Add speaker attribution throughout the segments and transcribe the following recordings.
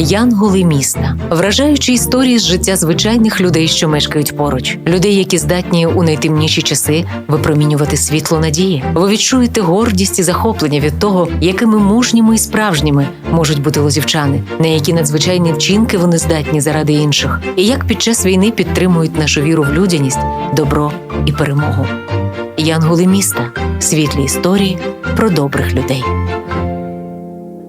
Speaker 1: Янголи міста, вражаючі історії з життя звичайних людей, що мешкають поруч, людей, які здатні у найтемніші часи випромінювати світло надії. Ви відчуєте гордість і захоплення від того, якими мужніми і справжніми можуть бути лозівчани, на які надзвичайні вчинки вони здатні заради інших, і як під час війни підтримують нашу віру в людяність, добро і перемогу. Янголи міста світлі історії про добрих людей.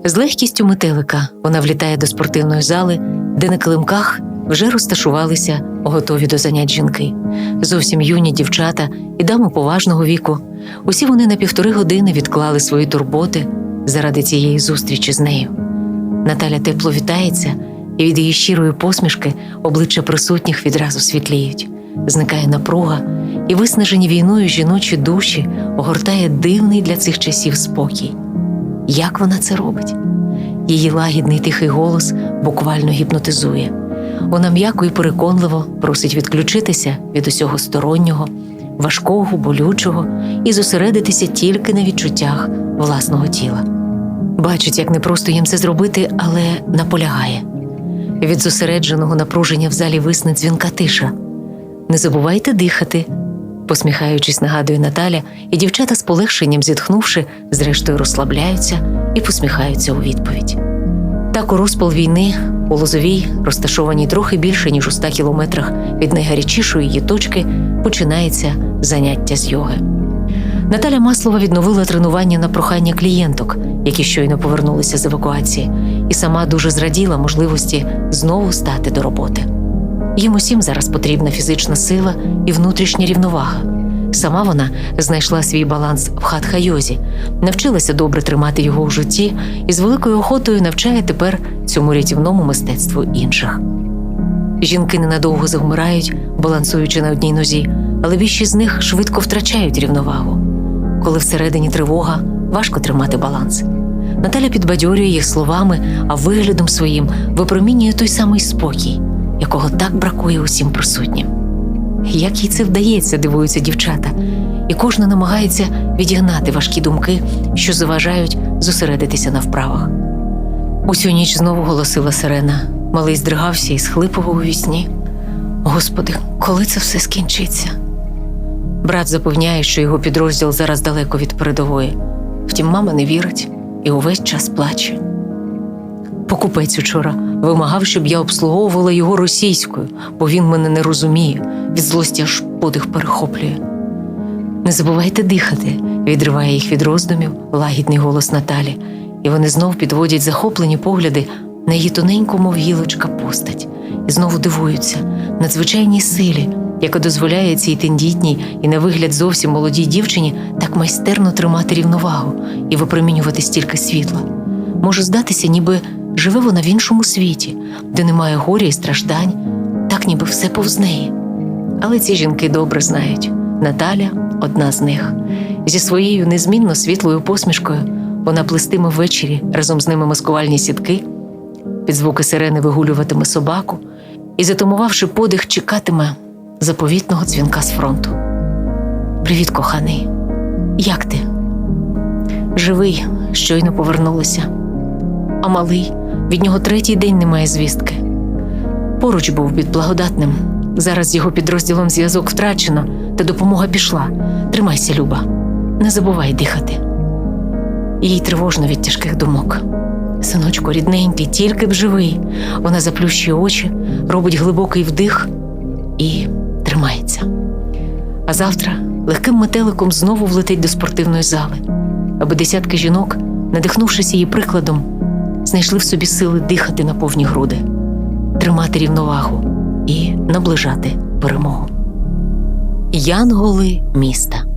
Speaker 1: З легкістю метелика вона влітає до спортивної зали, де на килимках вже розташувалися готові до занять жінки. Зовсім юні дівчата і дами поважного віку. Усі вони на півтори години відклали свої турботи заради цієї зустрічі з нею. Наталя тепло вітається, і від її щирої посмішки обличчя присутніх відразу світліють. Зникає напруга, і виснажені війною жіночі душі огортає дивний для цих часів спокій. Як вона це робить? Її лагідний тихий голос буквально гіпнотизує. Вона м'яко і переконливо просить відключитися від усього стороннього, важкого, болючого і зосередитися тільки на відчуттях власного тіла. Бачить, як непросто їм це зробити, але наполягає. Від зосередженого напруження в залі висне дзвінка тиша. Не забувайте дихати, посміхаючись, нагадує Наталя, і дівчата з полегшенням зітхнувши, зрештою розслабляються і посміхаються у відповідь. Так у розпал війни у Лозовій, розташованій трохи більше ніж у 100 кілометрах від найгарячішої її точки, починається заняття з йоги. Наталя Маслова відновила тренування на прохання клієнток, які щойно повернулися з евакуації, і сама дуже зраділа можливості знову стати до роботи. Їм усім зараз потрібна фізична сила і внутрішня рівновага. Сама вона знайшла свій баланс в хатха-йозі, навчилася добре тримати його у житті і з великою охотою навчає тепер цьому рятівному мистецтву інших. Жінки ненадовго завмирають, балансуючи на одній нозі, але більшість з них швидко втрачають рівновагу. Коли всередині тривога, важко тримати баланс. Наталя підбадьорює їх словами, а виглядом своїм випромінює той самий спокій, якого так бракує усім присутнім. Як їй це вдається, дивуються дівчата, і кожна намагається відігнати важкі думки, що заважають зосередитися на вправах. Усю ніч знову голосила сирена. Малий здригався і схлипував у вісні. Господи, коли це все скінчиться? Брат запевняє, що його підрозділ зараз далеко від передової. Втім, мама не вірить і увесь час плаче. Покупець учора вимагав, щоб я обслуговувала його російською, бо він мене не розуміє, від злості аж подих перехоплює. Не забувайте дихати, відриває їх від роздумів лагідний голос Наталі, і вони знов підводять захоплені погляди на її тоненьку, мов гілочка, постать, і знову дивуються надзвичайній силі, яка дозволяє цій тендітній і на вигляд зовсім молодій дівчині так майстерно тримати рівновагу і випромінювати стільки світла. Може здатися, ніби живе вона в іншому світі, де немає горя і страждань, так ніби все повз неї. Але ці жінки добре знають. Наталя одна з них. Зі своєю незмінно світлою посмішкою вона плестиме ввечері разом з ними маскувальні сітки, під звуки сирени вигулюватиме собаку і, затумувавши подих, чекатиме заповітного дзвінка з фронту. Привіт, коханий. Як ти? Живий, щойно повернулися. А малий, від нього третій день немає звістки. Поруч був під благодатним. Зараз його підрозділом зв'язок втрачено, та допомога пішла. Тримайся, Люба, не забувай дихати. Їй тривожно від тяжких думок. Синочко рідненький, тільки б живий. Вона заплющує очі, робить глибокий вдих і тримається. А завтра легким метеликом знову влетить до спортивної зали, аби десятки жінок, надихнувшись її прикладом, знайшли в собі сили дихати на повні груди, тримати рівновагу і наближати перемогу. Янголи міста.